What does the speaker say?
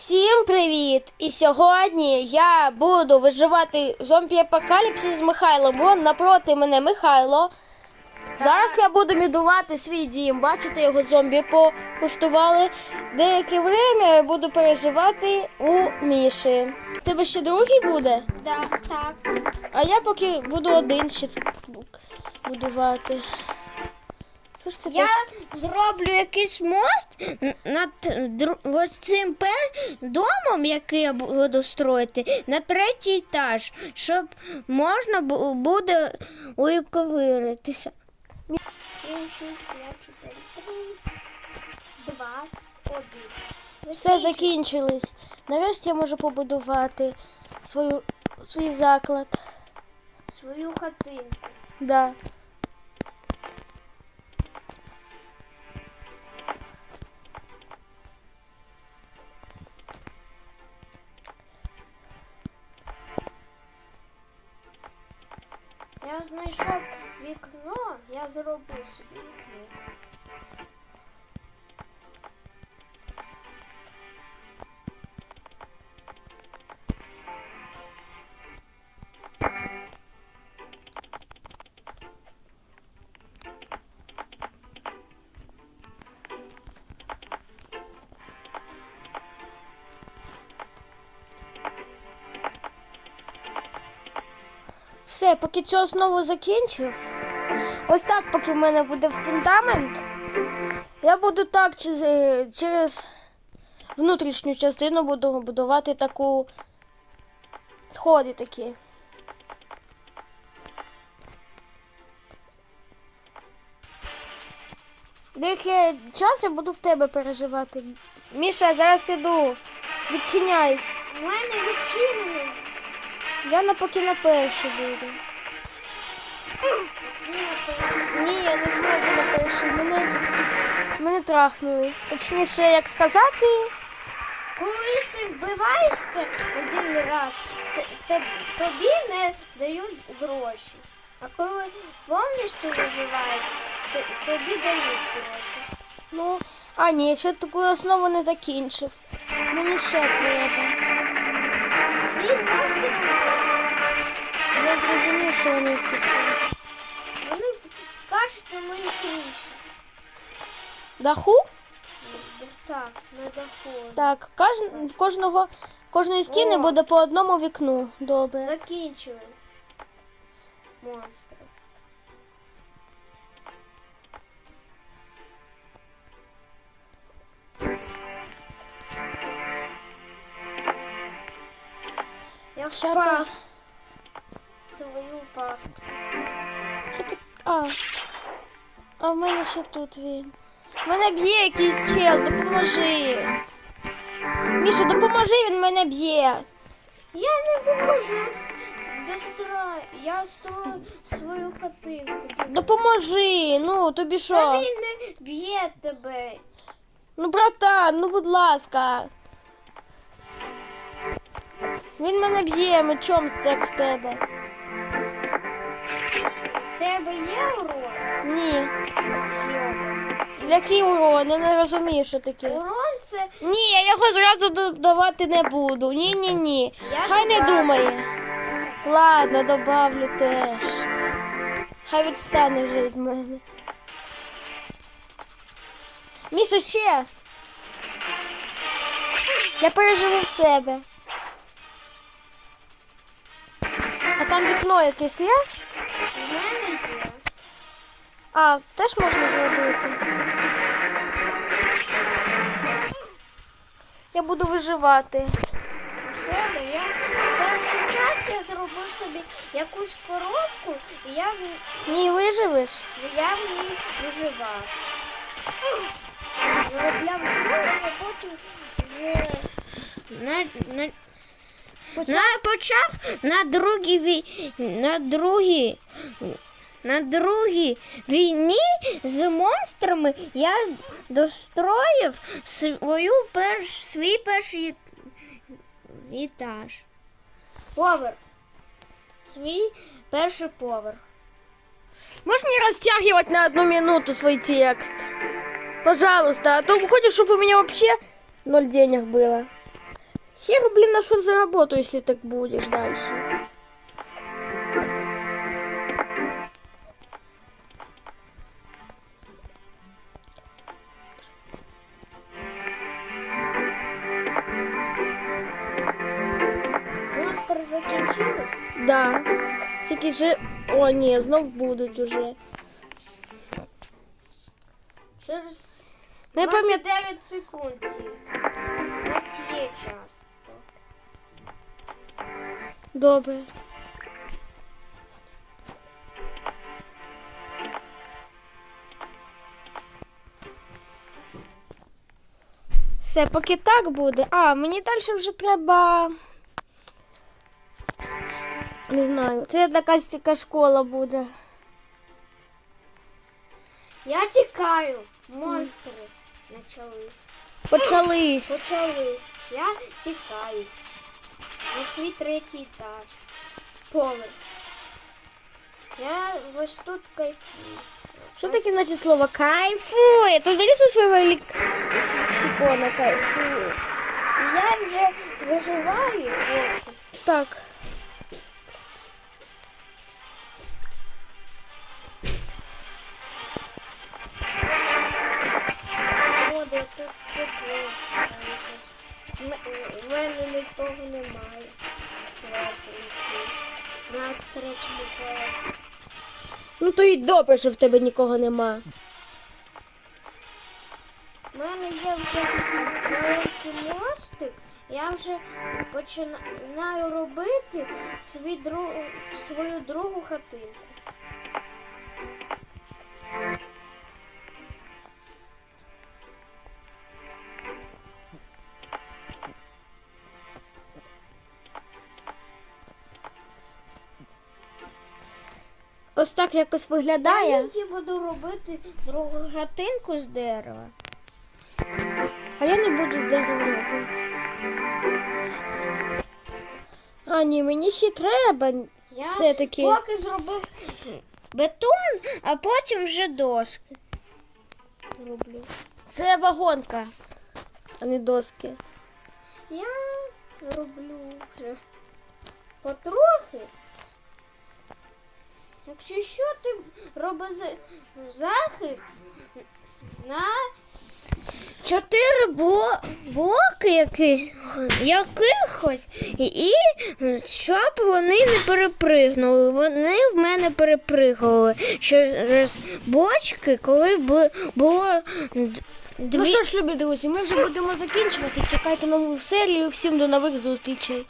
Всім привіт! І сьогодні я буду виживати зомбі-апокаліпсі з Михайлом. Вон напроти мене Михайло. Зараз я буду мідувати свій дім. Бачите, його зомбі покуштували. Деяке время я буду переживати у Міші. Тебе ще другий буде? Да, так. А я поки буду один ще будувати. Що ж це Я так? зроблю якийсь мост над дру- ось цим пер... домом, який я буду строїти, на третій етаж, щоб можна бу- буде уйковиритися. 7, 6, 5, 4, 3, 2, 1. Все закінчилось. Нарешті я можу побудувати свою, свій заклад. Свою хатинку. Да. Знайшов вікно, я зроблю собі вікно. Все, поки цю основу закінчив. Ось так, поки в мене буде фундамент. Я буду так через, через внутрішню частину буду будувати таку сходи такі. Деякий час я буду в тебе переживати. Міша, зараз іду. Відчиняй. У мене відчинено. Я на поки на перший буду. Ні, я не зможу на перший. Мене, мене трахнули. Точніше, як сказати, Коли ти вбиваєшся один раз, тобі не дають гроші. А коли повністю виживаєш, тобі дають гроші. ну, а ні, ще таку основу не закінчив. Мені ще треба. Я зрозумів, що вони всі. вони скачуть на мої криші. Даху? Так, на даху. Так, кож... в кожного, кожної стіни О. буде по одному вікну. Добре. Закінчуємо. Монстр. Впав свою пастку. Що ти. А. А в мене ще тут він. Мене б'є якийсь чел, допоможи. Міша, допоможи, він мене б'є. Я не можу дострою. Я строю свою хатинку. Допоможи. Ну, тобі Та що? він не б'є тебе. Ну, братан, ну будь ласка. Він мене б'є мечом так в тебе. В тебе є урон? Ні. Який урон? Я не розумію, що таке. Урон це Ні, я його зразу додавати не буду. Ні, ні, ні. Я Хай не думає. Ладно, добавлю теж. Хай відстане вже від мене. Міша, ще. Я переживу в себе. Там вікно якесь є? в мене є. А, теж можна зробити. Я буду виживати. У себе я перший час я зробив собі якусь коробку, і я в, Ні, виживеш? я в ній виживав. Виробляв а потім вже на, на, на, почав на другій на другій на другій війні з монстрами я достроїв свою перш, свій перший етаж. Поверх. Свій перший поверх. Можешь не растягивать на одну минуту свой текст? Пожалуйста, а то хочешь, чтобы у меня вообще ноль денег было. Хер, блин, на что заработаю, если так будешь дальше. Монстр закінчилось? Да. Тільки же. О, ні, знов будуть уже. Через Не пам'ятаю. 29 секунд тільки. У нас є час. Добре. Все, поки так буде. А, мені далі вже треба. Не знаю. Це якась така школа буде. Я тікаю. Монстри почались. Почались. Почались. Я тікаю. Свій третій етаж. Поверх. Я ось тут кайфую. Що таке наче слово кайфує? Тут дивіться своє лексикона кайфує. Я вже виживаю. Так. На третьому поверсі. Ну то й добре, що в тебе нікого нема. У мене є вже маленький мостик. Я вже починаю робити свій друг, свою другу хатинку. Ось так якось Я виглядає. її буду робити другу хатинку з дерева. А я не буду з дерева робити. А, ні, мені ще треба. Я Все-таки. поки зробив бетон, а потім вже доски. Роблю. Це вагонка, а не доски. Я роблю вже потрохи. Якщо що, ти роби за- захист на чотири блоки якісь, якихось, і щоб вони не перепригнули. Вони в мене перепригували через бочки, коли бу- було д- Ну що ж, любі друзі, ми вже будемо закінчувати. Чекайте нову серію. Всім до нових зустрічей.